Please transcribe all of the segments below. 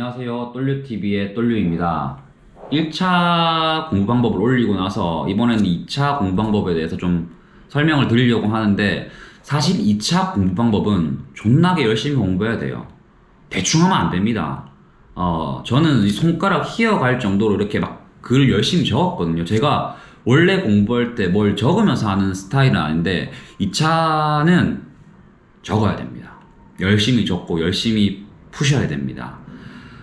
안녕하세요. 똘류TV의 똘류입니다. 1차 공부 방법을 올리고 나서 이번에는 2차 공부 방법에 대해서 좀 설명을 드리려고 하는데 사실 2차 공부 방법은 존나게 열심히 공부해야 돼요. 대충 하면 안 됩니다. 어, 저는 이 손가락 휘어갈 정도로 이렇게 막 글을 열심히 적었거든요. 제가 원래 공부할 때 뭘 적으면서 하는 스타일은 아닌데 2차는 적어야 됩니다. 열심히 적고 열심히 푸셔야 됩니다.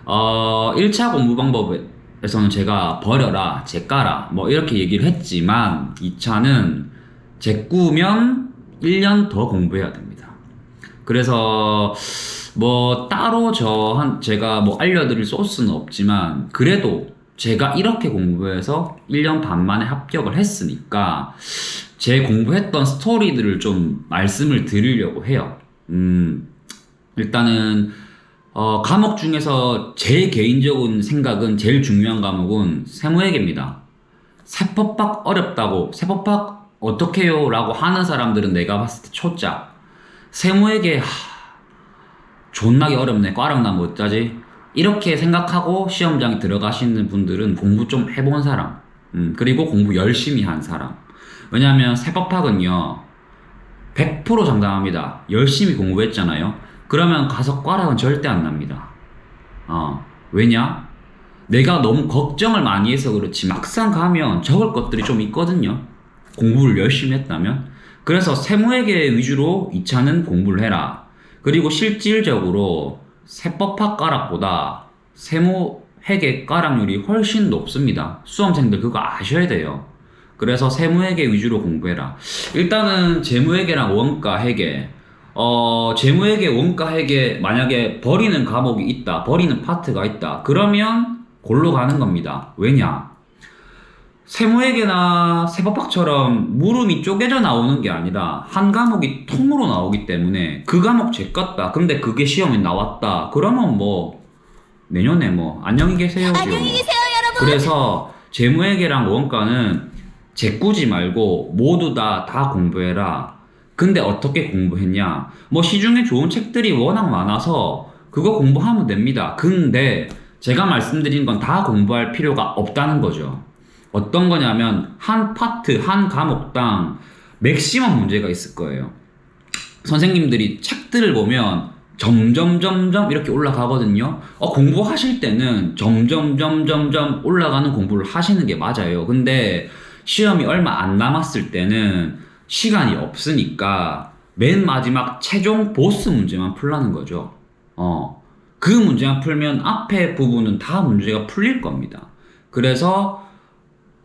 어, 1차 공부 방법에서는 제가 버려라, 제까라, 뭐 이렇게 얘기를 했지만 2차는 제꾸면 1년 더 공부해야 됩니다. 그래서 뭐 따로 저 한 제가 뭐 알려드릴 소스는 없지만 그래도 제가 이렇게 공부해서 1년 반 만에 합격을 했으니까 제 공부했던 스토리들을 좀 말씀을 드리려고 해요. 음, 일단은 어, 과목 중에서 제 개인적인 생각은 제일 중요한 과목은 세무회계입니다. 세법학 어렵다고 세법학 어떻게요? 라고 하는 사람들은 내가 봤을 때 초짜. 세무회계 하, 존나게 어렵네. 꽈랑나 못짜지? 이렇게 생각하고 시험장에 들어가시는 분들은 공부 좀 해본 사람. 음, 그리고 공부 열심히 한 사람. 왜냐하면 세법학은요 100% 장담합니다. 열심히 공부했잖아요 그러면 가서 꽈락은 절대 안 납니다 어, 왜냐 내가 너무 걱정을 많이 해서 그렇지 막상 가면 적을 것들이 좀 있거든요 공부를 열심히 했다면 그래서 세무회계 위주로 2차는 공부를 해라 그리고 실질적으로 세법학 가락보다 세무회계 가락률이 훨씬 높습니다. 수험생들 그거 아셔야 돼요. 그래서 세무회계 위주로 공부해라. 일단은 재무회계랑 원가회계, 어, 재무회계, 원가회계 만약에 버리는 과목이 있다, 버리는 파트가 있다. 그러면 골로 가는 겁니다. 왜냐? 세무회계나 세법학처럼 물음이 쪼개져 나오는 게 아니라 한 과목이 통으로 나오기 때문에 그 과목 제꼈다. 근데 그게 시험에 나왔다. 그러면 뭐 내년에 뭐 안녕히 계세요. 안녕히 계세요, 여러분. 그래서 재무회계랑 원가는 제꾸지 말고 모두 다다 공부해라. 근데 어떻게 공부했냐? 뭐 시중에 좋은 책들이 워낙 많아서 그거 공부하면 됩니다. 근데 제가 말씀드린 건 다 공부할 필요가 없다는 거죠. 어떤 거냐면 한 파트 한 과목당 맥시멈 문제가 있을 거예요. 선생님들이 책들을 보면 점점 점점 이렇게 올라가거든요. 어, 공부하실 때는 점점 점점점 올라가는 공부를 하시는 게 맞아요. 근데 시험이 얼마 안 남았을 때는 시간이 없으니까 맨 마지막 최종 보스 문제만 풀라는 거죠. 어. 그 문제만 풀면 앞에 부분은 다 문제가 풀릴 겁니다. 그래서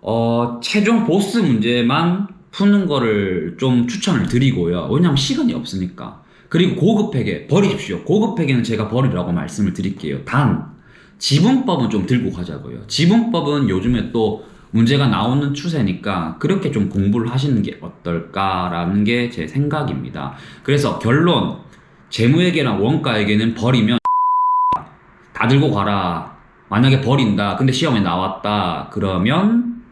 어, 최종 보스 문제만 푸는 거를 좀 추천을 드리고요. 왜냐면 시간이 없으니까. 그리고 고급 회계 버리십시오. 고급 회계는 제가 버리라고 말씀을 드릴게요. 단 지분법은 좀 들고 가자고요. 지분법은 요즘에 또 문제가 나오는 추세니까 그렇게 좀 공부를 하시는 게 어떨까라는 게 제 생각입니다. 그래서 결론 재무회계랑 원가회계는 버리면 다 들고 가라. 만약에 버린다. 근데 시험에 나왔다. 그러면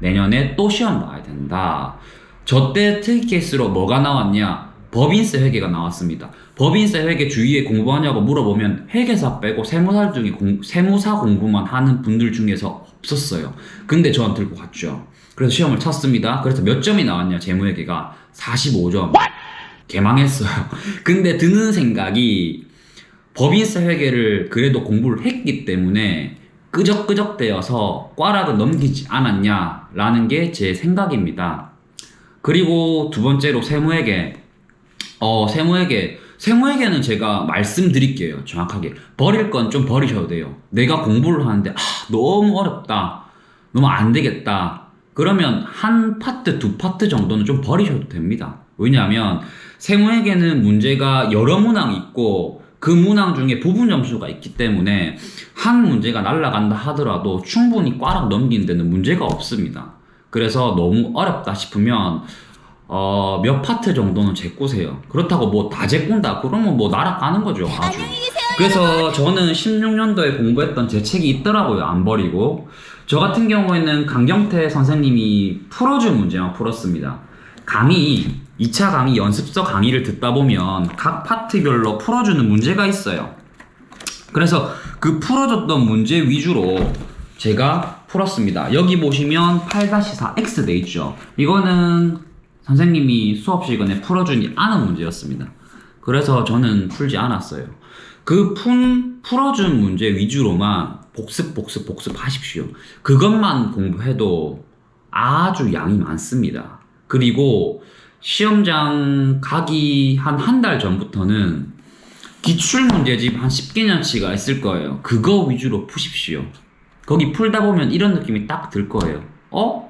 내년에 또 시험 봐야 된다. 저때 특이 케이스로 뭐가 나왔냐? 법인세 회계가 나왔습니다. 법인세 회계 주위에 공부하냐고 물어보면 회계사 빼고 세무사 중에 공, 세무사 공부만 하는 분들 중에서 없었어요. 근데 저는 들고 갔죠. 그래서 시험을 쳤습니다. 그래서 몇 점이 나왔냐? 재무회계가 45점. 개망했어요. 근데 드는 생각이 법인세 회계를 그래도 공부를 했기 때문에 끄적끄적대어서 꽈락을 넘기지 않았냐라는 게 제 생각입니다. 그리고 두 번째로 세무회계. 어, 세무회계. 세무회계는 제가 말씀드릴게요. 정확하게. 버릴 건 좀 버리셔도 돼요. 내가 공부를 하는데, 아, 너무 어렵다. 너무 안 되겠다. 그러면 한 파트, 두 파트 정도는 좀 버리셔도 됩니다. 왜냐하면 세무회계는 문제가 여러 문항이 있고 그 문항 중에 부분 점수가 있기 때문에 한 문제가 날라간다 하더라도 충분히 꽈락 넘기는 데는 문제가 없습니다. 그래서 너무 어렵다 싶으면 어, 몇 파트 정도는 제꾸세요. 그렇다고 뭐 다 제꾼다 그러면 뭐 날아가는 거죠. 아주. 안녕히 계세요. 그래서 저는 16년도에 공부했던 제 책이 있더라고요. 안 버리고. 저 같은 경우에는 강경태 선생님이 풀어준 문제만 풀었습니다. 강의, 2차 강의 연습서 강의를 듣다 보면 각 파트별로 풀어주는 문제가 있어요. 그래서 그 풀어줬던 문제 위주로 제가 풀었습니다. 여기 보시면 8-4X 돼 있죠. 이거는 선생님이 수업 시간에 풀어주지 않은 문제였습니다. 그래서 저는 풀지 않았어요. 그 푼, 풀어준 문제 위주로만 복습, 복습, 복습 하십시오. 그것만 공부해도 아주 양이 많습니다. 그리고 시험장 가기 한 한 달 전부터는 기출 문제집 한 10개년치가 있을 거예요. 그거 위주로 푸십시오. 거기 풀다 보면 이런 느낌이 딱 들 거예요. 어?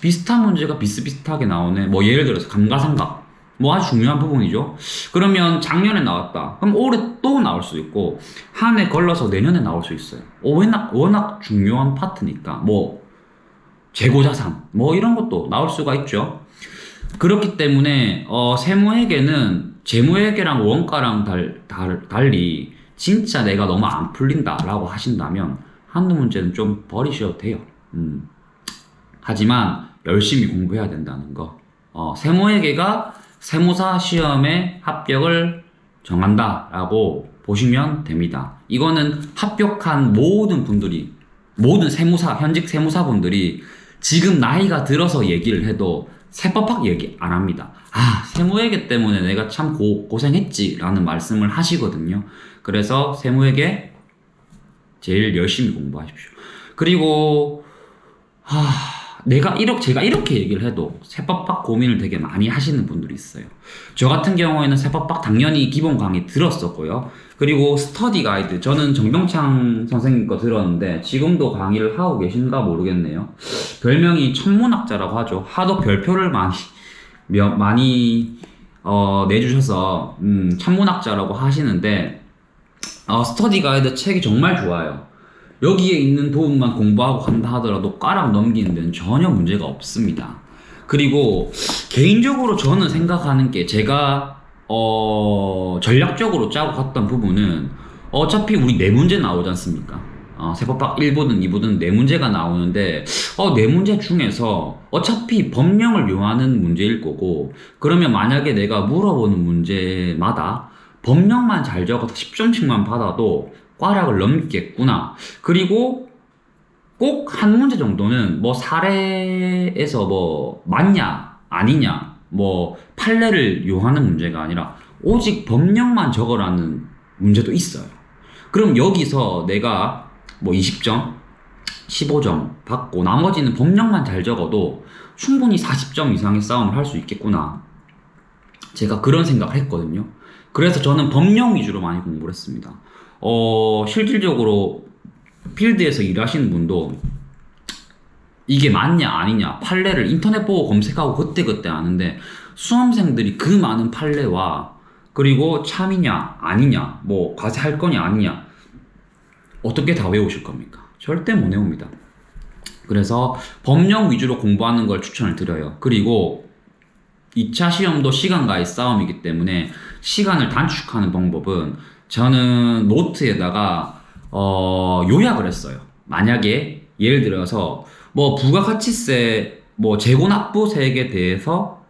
비슷한 문제가 비슷비슷하게 나오네. 뭐 예를 들어서 감가상각. 뭐 아주 중요한 부분이죠. 그러면 작년에 나왔다. 그럼 올해 또 나올 수 있고 한 해 걸러서 내년에 나올 수 있어요. 어, 워낙 워낙 중요한 파트니까 뭐 재고자산 뭐 이런 것도 나올 수가 있죠. 그렇기 때문에 어, 세무회계는 재무회계랑 원가랑 달, 달, 달리 진짜 내가 너무 안 풀린다라고 하신다면 한두 문제는 좀 버리셔도 돼요. 음. 하지만 열심히 공부해야 된다는 거. 어, 세무회계가 세무사 시험의 합격을 정한다라고 보시면 됩니다. 이거는 합격한 모든 분들이 모든 세무사 현직 세무사 분들이 지금 나이가 들어서 얘기를 해도 세법학 얘기 안 합니다. 아 세무회계 때문에 내가 참 고, 고생했지라는 말씀을 하시거든요. 그래서 세무회계 제일 열심히 공부하십시오. 그리고 하, 내가 이렇게 제가 이렇게 얘기를 해도 세법학 고민을 되게 많이 하시는 분들이 있어요. 저 같은 경우에는 세법학 당연히 기본 강의 들었었고요. 그리고 스터디 가이드 저는 정병창 선생님 거 들었는데 지금도 강의를 하고 계신가 모르겠네요. 별명이 천문학자라고 하죠. 하도 별표를 많이 몇- 많이 어, 내주셔서 음, 천문학자라고 하시는데 어, 스터디 가이드 책이 정말 좋아요. 여기에 있는 부분만 공부하고 간다 하더라도 까락 넘기는 데는 전혀 문제가 없습니다. 그리고 개인적으로 저는 생각하는 게 제가 어, 전략적으로 짜고 갔던 부분은 어차피 우리 네 문제 나오지 않습니까? 어, 세법학 1부든 2부든 네 문제가 나오는데 어, 네 문제 중에서 어차피 법령을 요하는 문제일 거고 그러면 만약에 내가 물어보는 문제마다 법령만 잘 적어서 10점씩만 받아도 꽈락을 넘겠구나. 그리고 꼭 한 문제 정도는 뭐 사례에서 뭐 맞냐 아니냐 뭐 판례를 요하는 문제가 아니라 오직 법령만 적어라는 문제도 있어요. 그럼 여기서 내가 뭐 20점, 15점 받고 나머지는 법령만 잘 적어도 충분히 40점 이상의 싸움을 할 수 있겠구나. 제가 그런 생각을 했거든요. 그래서 저는 법령 위주로 많이 공부를 했습니다. 어, 실질적으로 필드에서 일하시는 분도 이게 맞냐 아니냐 판례를 인터넷 보고 검색하고 그때그때 아는데 수험생들이 그 많은 판례와 그리고 참이냐 아니냐 뭐 과세할 거냐 아니냐 어떻게 다 외우실 겁니까? 절대 못 외웁니다. 그래서 법령 위주로 공부하는 걸 추천을 드려요. 그리고 2차 시험도 시간과의 싸움이기 때문에 시간을 단축하는 방법은 저는 노트에다가 어, 요약을 했어요. 만약에 예를 들어서 뭐 부가가치세 뭐 재고납부세액에 대해서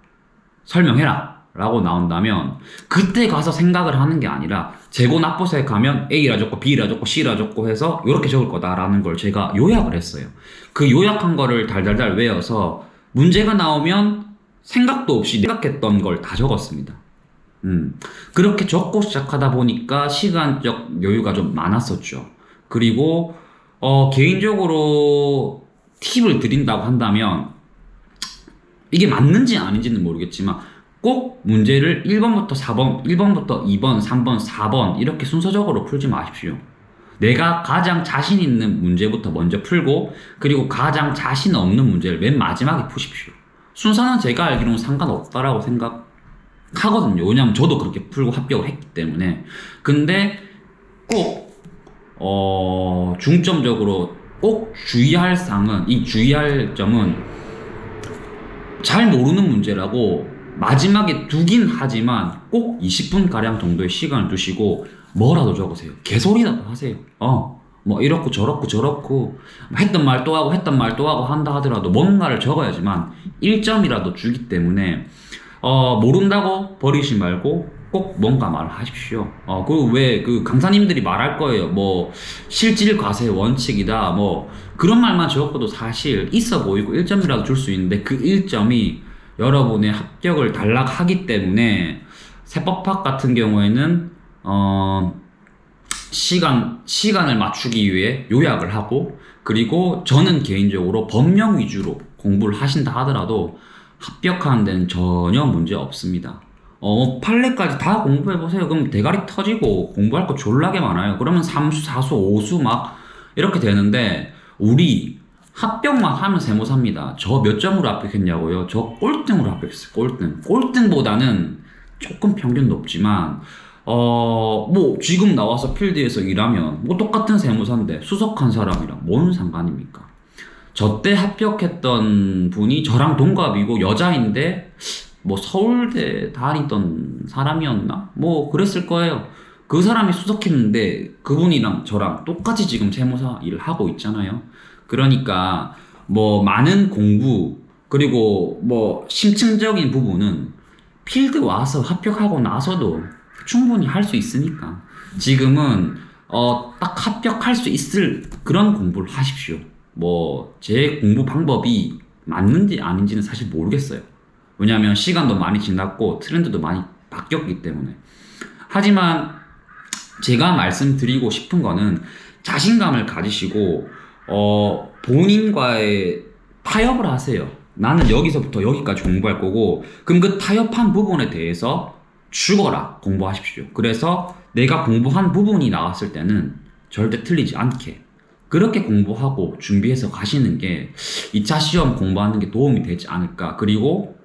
설명해라 라고 나온다면 그때 가서 생각을 하는 게 아니라 재고납부세 가면 A라 적고 B라 적고 C라 적고 해서 이렇게 적을 거다라는 걸 제가 요약을 했어요. 그 요약한 거를 달달달 외워서 문제가 나오면 생각도 없이 생각했던 걸 다 적었습니다. 음, 그렇게 적고 시작하다 보니까 시간적 여유가 좀 많았었죠. 그리고 어, 개인적으로 팁을 드린다고 한다면 이게 맞는지 아닌지는 모르겠지만 꼭 문제를 1번부터 4번, 1번부터 2번, 3번, 4번 이렇게 순서적으로 풀지 마십시오. 내가 가장 자신 있는 문제부터 먼저 풀고 그리고 가장 자신 없는 문제를 맨 마지막에 푸십시오. 순서는 제가 알기로는 상관없다라고 생각 하거든요. 왜냐면 저도 그렇게 풀고 합격을 했기 때문에. 근데 꼭, 어, 중점적으로 꼭 주의할 사항은, 이 주의할 점은 잘 모르는 문제라고 마지막에 두긴 하지만 꼭 20분 가량 정도의 시간을 두시고 뭐라도 적으세요. 개소리라도 하세요. 어. 뭐 이렇고 저렇고 저렇고 했던 말 또 하고 했던 말 또 하고 한다 하더라도 뭔가를 적어야지만 1점이라도 주기 때문에 어 모른다고 버리지 말고 꼭 뭔가 말을 하십시오. 어, 그왜그 강사님들이 말할 거예요. 뭐 실질 과세 원칙이다. 뭐 그런 말만 적어도 사실 있어 보이고 1점이라도 줄 수 있는데 그 1점이 여러분의 합격을 단락하기 때문에 세법학 같은 경우에는 어 시간 시간을 맞추기 위해 요약을 하고 그리고 저는 개인적으로 법령 위주로 공부를 하신다 하더라도 합격하는 데는 전혀 문제 없습니다. 어, 판례까지 다 공부해 보세요. 그럼 대가리 터지고 공부할 거 졸라게 많아요. 그러면 삼수, 사수, 오수 막 이렇게 되는데 우리 합격만 하면 세모사입니다. 저 몇 점으로 합격했냐고요? 저 꼴등으로 합격했어요. 꼴등. 꼴등보다는 조금 평균 높지만 어, 뭐, 지금 나와서 필드에서 일하면, 뭐, 똑같은 세무사인데, 수석한 사람이랑 뭔 상관입니까? 저 때 합격했던 분이 저랑 동갑이고, 여자인데, 뭐, 서울대 다니던 사람이었나? 뭐, 그랬을 거예요. 그 사람이 수석했는데, 그분이랑 저랑 똑같이 지금 세무사 일을 하고 있잖아요. 그러니까, 뭐, 많은 공부, 그리고 뭐, 심층적인 부분은 필드 와서 합격하고 나서도 충분히 할 수 있으니까 지금은 어, 딱 합격할 수 있을 그런 공부를 하십시오. 뭐 제 공부 방법이 맞는지 아닌지는 사실 모르겠어요. 왜냐하면 시간도 많이 지났고 트렌드도 많이 바뀌었기 때문에. 하지만 제가 말씀드리고 싶은 거는 자신감을 가지시고 어, 본인과의 타협을 하세요. 나는 여기서부터 여기까지 공부할 거고 그럼 그 타협한 부분에 대해서 죽어라 공부하십시오. 그래서 내가 공부한 부분이 나왔을 때는 절대 틀리지 않게 그렇게 공부하고 준비해서 가시는 게 2차 시험 공부하는 게 도움이 되지 않을까. 그리고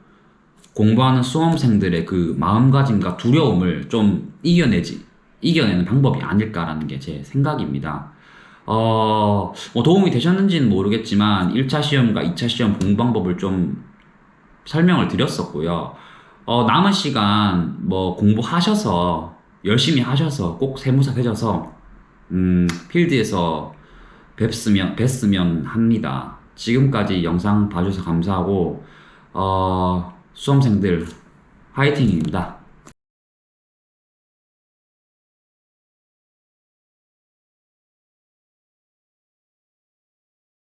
공부하는 수험생들의 그 마음가짐과 두려움을 좀 이겨내지, 이겨내는 방법이 아닐까라는 게 제 생각입니다. 어, 뭐 도움이 되셨는지는 모르겠지만 1차 시험과 2차 시험 공부 방법을 좀 설명을 드렸었고요. 어, 남은 시간 뭐 공부하셔서 열심히 하셔서 꼭 세무사 되셔서 음, 필드에서 뵙으면 뵀으면 합니다. 지금까지 영상 봐주셔서 감사하고 어, 수험생들 화이팅입니다.